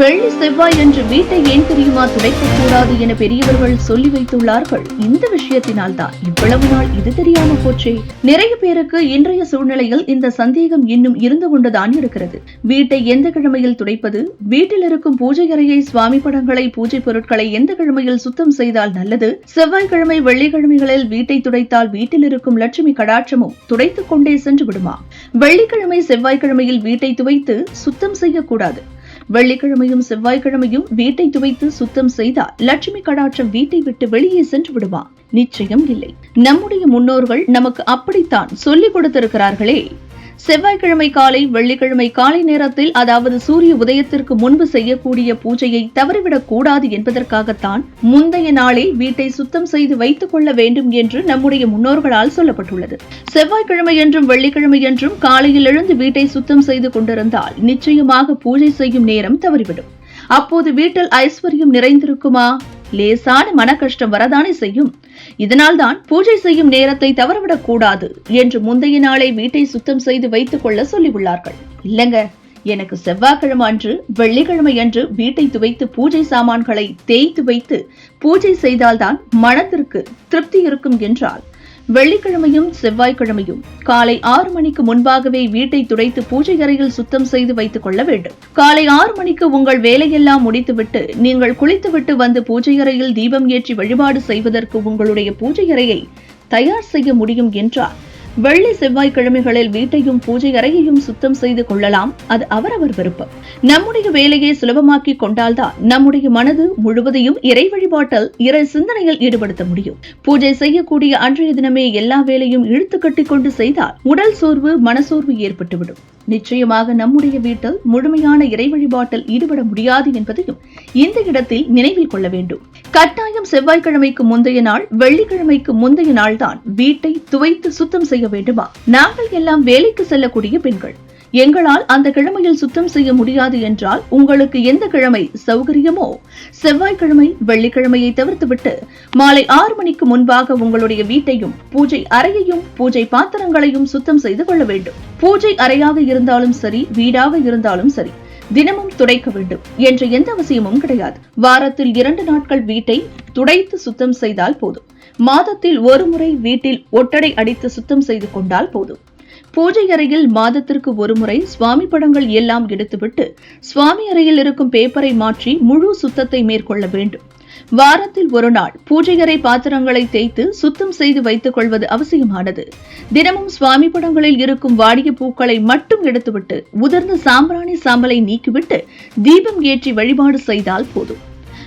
வெள்ளி செவ்வாய் என்று வீட்டை ஏன் தெரியுமா துடைக்கக்கூடாது என பெரியவர்கள் சொல்லி வைத்துள்ளார்கள். இந்த விஷயத்தினால் தான் இவ்வளவு நாள் இது தெரியாம போச்சே. நிறைய பேருக்கு இன்றைய சூழ்நிலையில் இந்த சந்தேகம் இன்னும் இருந்து கொண்டுதான் இருக்கிறது. வீட்டை எந்த கிழமையில் துடைப்பது? வீட்டில் இருக்கும் பூஜை அறையை சுவாமி படங்களை பூஜை பொருட்களை எந்த கிழமையில் சுத்தம் செய்தால் நல்லது? செவ்வாய்க்கிழமை வெள்ளிக்கிழமைகளில் வீட்டை துடைத்தால் வீட்டில் இருக்கும் லட்சுமி கடாட்சமும் துடைத்துக் கொண்டே சென்று விடுமா? வெள்ளிக்கிழமை செவ்வாய்க்கிழமையில் வீட்டை துவைத்து சுத்தம் செய்யக்கூடாது. வெள்ளிக்கிழமையும் செவ்வாய்க்கிழமையும் வீட்டை துவைத்து சுத்தம் செய்தால் லட்சுமி கடாட்சம் வீட்டை விட்டு வெளியே சென்று விடுமா நிச்சயம் இல்லை. நம்முடைய முன்னோர்கள் நமக்கு அப்படித்தான் சொல்லிக் கொடுத்திருக்கிறார்களே. செவ்வாய்க்கிழமை காலை வெள்ளிக்கிழமை காலை நேரத்தில் அதாவது சூரிய உதயத்திற்கு முன்பு செய்யக்கூடிய பூஜையை தவறிவிடக் கூடாது என்பதற்காகத்தான் முந்தைய நாளே வீட்டை சுத்தம் செய்து வைத்துக் கொள்ள வேண்டும் என்று நம்முடைய முன்னோர்களால் சொல்லப்பட்டுள்ளது. செவ்வாய்க்கிழமை என்றும் வெள்ளிக்கிழமை என்றும் காலையில் எழுந்து வீட்டை சுத்தம் செய்து கொண்டிருந்தால் நிச்சயமாக பூஜை செய்யும் நேரம் தவறிவிடும். அப்போது வீட்டில் ஐஸ்வர்யம் நிறைந்திருக்குமா? லேசான மன கஷ்டம் வரதானே செய்யும்? இதனால்தான் பூஜை செய்யும் நேரத்தை தவறவிடக் கூடாது என்று முந்தைய நாளை வீட்டை சுத்தம் செய்து வைத்துக் கொள்ள சொல்லியுள்ளார்கள். இல்லங்க எனக்கு செவ்வாய்க்கிழமை அன்று வெள்ளிக்கிழமை அன்று வீட்டை துவைத்து பூஜை சாமான்களை தேய்த்து வைத்து பூஜை செய்தால்தான் மனத்திற்கு திருப்தி இருக்கும் என்றால் வெள்ளிக்கிழமையும் செவ்வாய்க்கிழமையும் காலை ஆறு மணிக்கு முன்பாகவே வீட்டை துடைத்து பூஜை அறையில் சுத்தம் செய்து வைத்துக் கொள்ள வேண்டும். காலை ஆறு மணிக்கு உங்கள் வேலையெல்லாம் முடித்துவிட்டு நீங்கள் குளித்துவிட்டு வந்து பூஜை அறையில் தீபம் ஏற்றி வழிபாடு செய்வதற்கு உங்களுடைய பூஜை அறையை தயார் செய்ய முடியும் என்றார். வெள்ளி செவ்வாய்க்கிழமைகளில் வீட்டையும் பூஜை அறையையும் சுத்தம் செய்து கொள்ளலாம். அது அவரவர் விருப்பம். நம்முடைய வேலையை சுலபமாக்கி கொண்டால்தான் நம்முடைய மனது முழுவதையும் இறை வழிபாட்டில் இறை சிந்தனையில் ஈடுபடுத்த முடியும். பூஜை செய்யக்கூடிய அன்றைய தினமே எல்லா வேலையும் இழுத்து கட்டி கொண்டு செய்தால் உடல் சோர்வு மனசோர்வு ஏற்பட்டுவிடும். நிச்சயமாக நம்முடைய வீட்டில் முழுமையான இறை வழிபாட்டில் ஈடுபட முடியாது என்பதையும் இந்த இடத்தில் நினைவில் கொள்ள வேண்டும். கட்டாயம் செவ்வாய்க்கிழமைக்கு முந்தைய நாள் வெள்ளிக்கிழமைக்கு முந்தைய நாள் தான் வீட்டை துவைத்து சுத்தம் செய்ய செய்ய வேண்டுமா? நாங்கள் எல்லாம் வேலைக்கு செல்லக்கூடிய பெண்கள். எங்களால் அந்த கிழமையில் சுத்தம் செய்ய முடியாது என்றால் உங்களுக்கு எந்த கிழமை சௌகரியமோ? செவ்வாய்க்கிழமை வெள்ளிக்கிழமையை தவிர்த்துவிட்டு மாலை ஆறு மணிக்கு முன்பாக உங்களுடைய வீட்டையும் பூஜை அறையையும் பூஜை பாத்திரங்களையும் சுத்தம் செய்து கொள்ள வேண்டும். பூஜை அறையாக இருந்தாலும் சரி வீடாக இருந்தாலும் சரி தினமும் துடைக்க வேண்டும் என்ற எந்த அவசியமும் கிடையாது. வாரத்தில் இரண்டு நாட்கள் வீட்டை துடைத்து சுத்தம் செய்தால் போதும். மாதத்தில் ஒரு முறை வீட்டில் ஒட்டடை அடித்து சுத்தம் செய்து கொண்டால் போதும். பூஜை அறையில் மாதத்திற்கு ஒருமுறை சுவாமி படங்கள் எல்லாம் எடுத்துவிட்டு சுவாமி அறையில் இருக்கும் பேப்பரை மாற்றி முழு சுத்தத்தை மேற்கொள்ள வேண்டும். வாரத்தில் ஒரு நாள் பூஜையறை பாத்திரங்களை தேய்த்து சுத்தம் செய்து வைத்துக் கொள்வது அவசியமானது. தினமும் சுவாமி படங்களில் இருக்கும் வாடிய பூக்களை மட்டும் எடுத்துவிட்டு உதிர்ந்த சாம்பிராணி சாம்பலை நீக்கிவிட்டு தீபம் ஏற்றி வழிபாடு செய்தால் போதும்.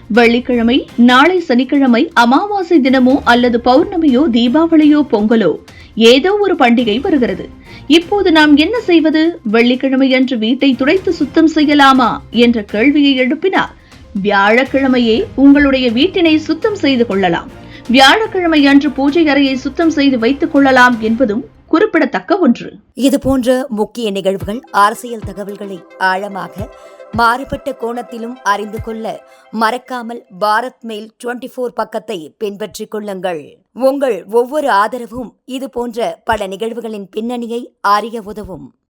வெள்ளிக்கிழமை நாளை சனிக்கிழமை அமாவாசை தினமோ அல்லது பௌர்ணமியோ தீபாவளியோ பொங்கலோ ஏதோ ஒரு பண்டிகை வருகிறது. இப்போது நாம் என்ன செய்வது? வெள்ளிக்கிழமை அன்று வீட்டை துடைத்து சுத்தம் செய்யலாமா? என்ற கேள்வியை எழுப்பினார் வியாழக்கிழமையே உங்களுடைய வீட்டினை சுத்தம் செய்து கொள்ளலாம். வியாழக்கிழமை அன்று பூஜை அறையை சுத்தம் செய்து வைத்துக் கொள்ளலாம் என்பதும் குறிப்பிடத்தக்க ஒன்று. இது போன்ற முக்கிய நிகழ்வுகள் அரசியல் தகவல்களை ஆழமாக மாறுபட்ட கோணத்திலும் அறிந்து கொள்ள மறக்காமல் பாரத் மெயில் டுவெண்டி ஃபோர் பக்கத்தை பின்பற்றிக் கொள்ளுங்கள். உங்கள் ஒவ்வொரு ஆதரவும் இது போன்ற பல நிகழ்வுகளின் பின்னணியை அறிய உதவும்.